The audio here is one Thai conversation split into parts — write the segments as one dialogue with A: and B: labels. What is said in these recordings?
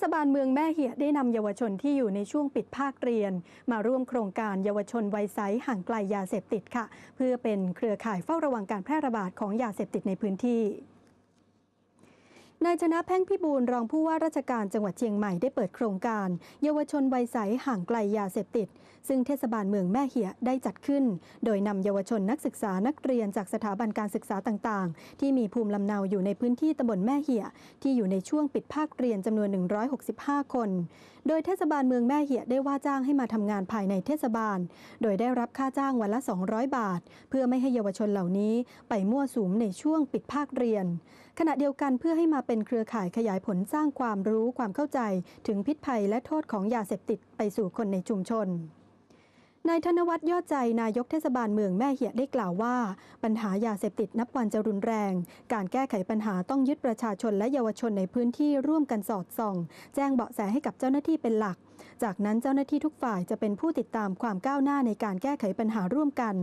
A: ศบาลเมืองแม่เหียได้นำเยาวชนที่อยู่ในช่วงปิดภาคเรียน มาร่วมโครงการเยาวชนวัยห่างไกลยาเสพติดค่ะ เพื่อเป็นเครือข่ายเฝ้าระวังการแพร่ระบาดของยาเสพติดในพื้นที่ นายชนะแพ่งพิบูลรองผู้ว่าราชการจังหวัดเชียงใหม่ได้เปิดโครงการ เยาวชนวัยใสห่างไกลยาเสพติด ซึ่งเทศบาลเมืองแม่เหียได้จัดขึ้น โดยนำเยาวชนนักศึกษานักเรียนจากสถาบันการศึกษาต่างๆ ที่มีภูมิลำเนาอยู่ในพื้นที่ตำบลแม่เหียที่อยู่ในช่วงปิดภาคเรียนจำนวน 165 คน โดยเทศบาลเมืองแม่เหียได้ว่าจ้างให้มาทำงานภายในเทศบาล โดยได้รับค่าจ้างวันละ 200 บาท เพื่อไม่ให้เยาวชนเหล่านี้ไปมั่วสุมในช่วงปิดภาคเรียน ขณะเดียวกันเพื่อให้มาเป็นเครือข่ายขยายผลสร้างความรู้ความเข้าใจถึงพิษภัยและโทษของยาเสพติดไปสู่คนในชุมชนนายธนวัฒน์ยอดใจนายกเทศบาลเมืองแม่เหียได้กล่าวว่า ปัญหายาเสพติดนับวันจะรุนแรง การแก้ไขปัญหาต้องยึดประชาชนและเยาวชนในพื้นที่ร่วมกันสอดส่อง แจ้งเบาะแสให้กับเจ้าหน้าที่เป็นหลัก จากนั้นเจ้าหน้าที่ทุกฝ่ายจะเป็นผู้ติดตามความก้าวหน้าในการแก้ไขปัญหาร่วมกัน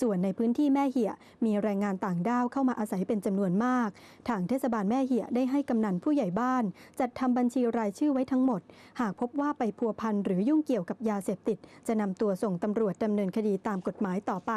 A: ส่วนในพื้นที่แม่เหียมีแรงงานต่างด้าวเข้ามาอาศัยเป็นจำนวนมาก ทางเทศบาลแม่เหียได้ให้กำนันผู้ใหญ่บ้าน จัดทำบัญชีรายชื่อไว้ทั้งหมด หากพบว่าไปพัวพันหรือยุ่งเกี่ยวกับยาเสพติด จะนำตัวส่งตำรวจดำเนินคดีตามกฎหมายต่อไป